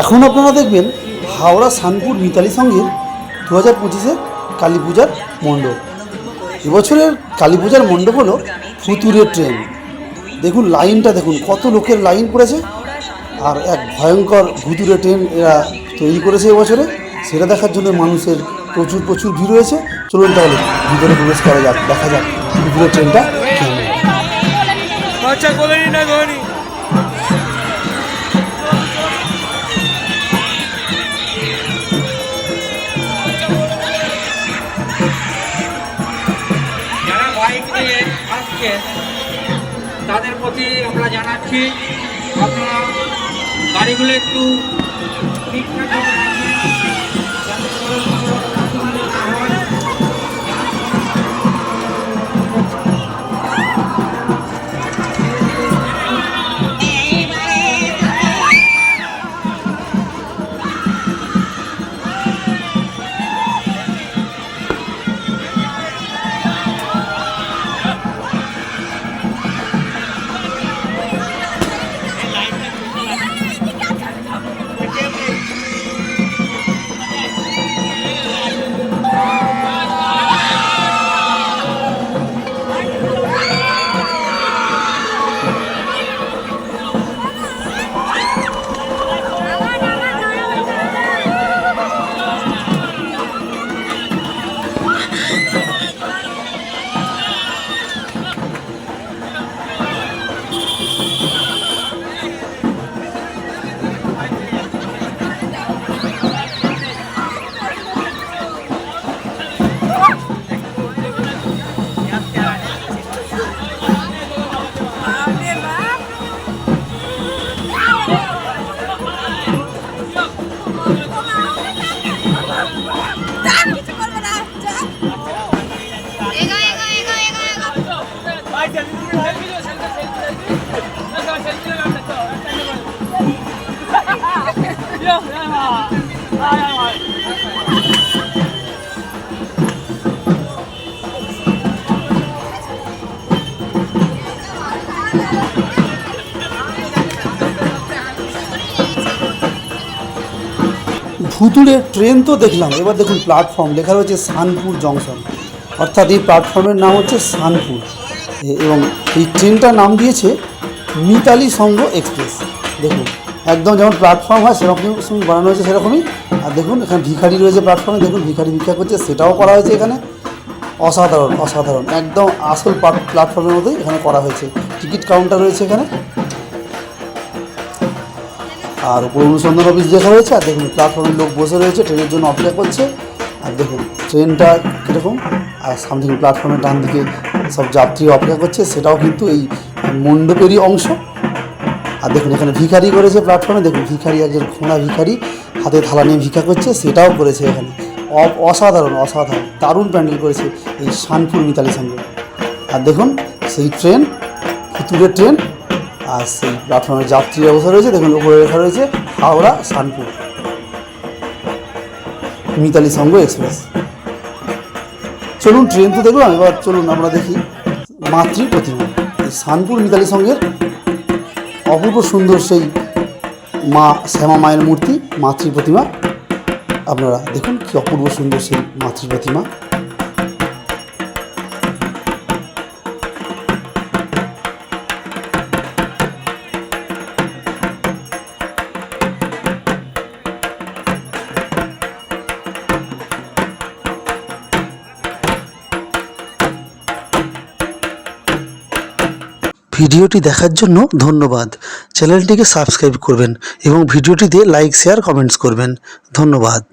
এখন আপনারা দেখবেন হাওড়া, সানপুর, মিতালি সঙ্গের দু হাজার পঁচিশে কালী পূজার মণ্ডপ। এবছরের কালী পূজার মণ্ডপ হলো ফুতুরের ট্রেন। দেখুন লাইনটা, দেখুন কত লোকের লাইন পড়েছে। আর এক ভয়ঙ্কর ভুতুরে ট্রেন এরা তৈরি করেছে এবছরে। সেটা দেখার জন্য মানুষের প্রচুর প্রচুর ভিড় রয়েছে। চলুন তাহলে ভিতরে প্রবেশ করা যাক, দেখা যাক ভুতুরে ট্রেনটা কেমন। আসছেন তাদের প্রতি আমরা জানাচ্ছি আপনারা গাড়িগুলো একটু ঠিকঠাক ভুতুড়ে ট্রেন তো দেখলাম। এবার দেখুন প্ল্যাটফর্ম লেখা রয়েছে সানপুর জংশন অর্থাৎ এই প্ল্যাটফর্মের নাম হচ্ছে সানপুর। এবং এই ট্রেনটার নাম দিয়েছে মিতালি সংঘ এক্সপ্রেস দেখুন, একদম যেমন প্ল্যাটফর্ম হয়, সেরকম বানানো হয়েছে সেরকমই। আর দেখুন, এখানে ভিখারি রয়েছে প্ল্যাটফর্মে দেখুন, ভিখারি ভিক্ষা করছে, সেটাও করা হয়েছে এখানে। অসাধারণ অসাধারণ। একদম আসল প্ল্যাটফর্মের মতোই এখানে করা হয়েছে। টিকিট কাউন্টার রয়েছে এখানে। আর উপরে অনুসন্ধান অফিস দেখা রয়েছে আর দেখুন প্ল্যাটফর্মের লোক বসে রয়েছে ট্রেনের জন্য অপেক্ষা করছে। আর দেখুন ট্রেনটা কীরকম? আর সামনে প্ল্যাটফর্মের ডান দিকে সব যাত্রী অপেক্ষা করছে, সেটাও কিন্তু এই মণ্ডপেরই অংশ। আর দেখুন, এখানে ভিখারি করেছে প্ল্যাটফর্মে দেখুন, ভিখারি একজন খোঁড়া ভিখারি, হাতে থালা নিয়ে ভিক্ষা করছে, সেটাও করেছে এখানে। অসাধারণ অসাধারণ, দারুণ প্যান্ডেল করেছে এই শানপুর মিতালি সঙ্গে। আর দেখুন, সেই ট্রেন ফুতুরের ট্রেন আর সেই প্ল্যাটফর্মের যাত্রী অবস্থা রয়েছে, দেখুন উপরে লেখা রয়েছে, হাওড়া শানপুর মিতালি সংঘ এক্সপ্রেস। চলুন ট্রেন তো দেখলাম, এবার চলুন আমরা দেখি মাতৃ প্রতিমা। শানপুর মিতালি সংঘের অপূর্ব সুন্দর সেই মা শ্যামা মায়ের মূর্তি, মাতৃ প্রতিমা। আপনারা দেখুন কি অপূর্ব সুন্দর সেই মাতৃ প্রতিমা। ভিডিওটি দেখার জন্য ধন্যবাদ। চ্যানেলটিকে সাবস্ক্রাইব করবেন এবং ভিডিওটি দিয়ে লাইক, শেয়ার, কমেন্টস করবেন। ধন্যবাদ।